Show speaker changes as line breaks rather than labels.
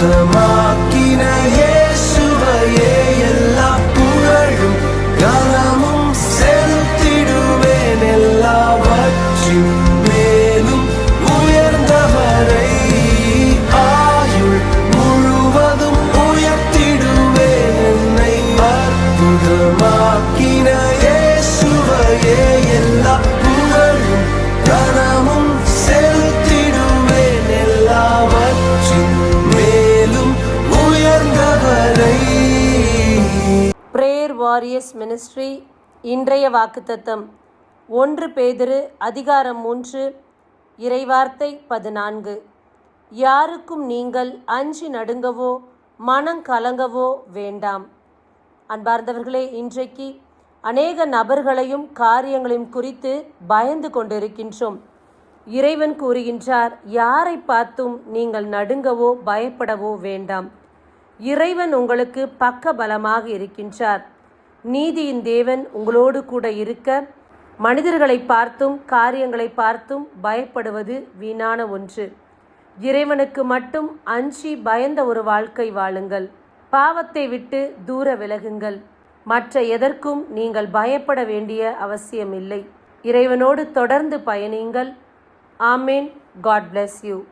the moon. Warriors ministry இன்றைய வாக்குத்தத்தம் ஒன்று பேதிரு அதிகாரம் மூன்று இறைவார்த்தை பதினான்கு. யாருக்கும் நீங்கள் அஞ்சி நடுங்கவோ மனம் கலங்கவோ வேண்டாம். அன்பார்ந்தவர்களே இன்றைக்கு அநேக நபர்களையும் காரியங்களையும் குறித்து பயந்து கொண்டிருக்கின்றோம். இறைவன் கூறுகின்றார் யாரை பார்த்தும் நீங்கள் நடுங்கவோ பயப்படவோ வேண்டாம். இறைவன் உங்களுக்கு பக்க பலமாக இருக்கின்றார். நீதியின் தேவன் உங்களோடு கூட இருக்க மனிதர்களை பார்த்தும் காரியங்களை பார்த்தும் பயப்படுவது வீணான ஒன்று. இறைவனுக்கு மட்டும் அஞ்சி பயந்த ஒரு வாழ்க்கை வாழுங்கள். பாவத்தை விட்டு தூர விலகுங்கள். மற்ற எதற்கும் நீங்கள் பயப்பட வேண்டிய அவசியமில்லை. இறைவனோடு தொடர்ந்து பயணியுங்கள். ஆமேன். God bless you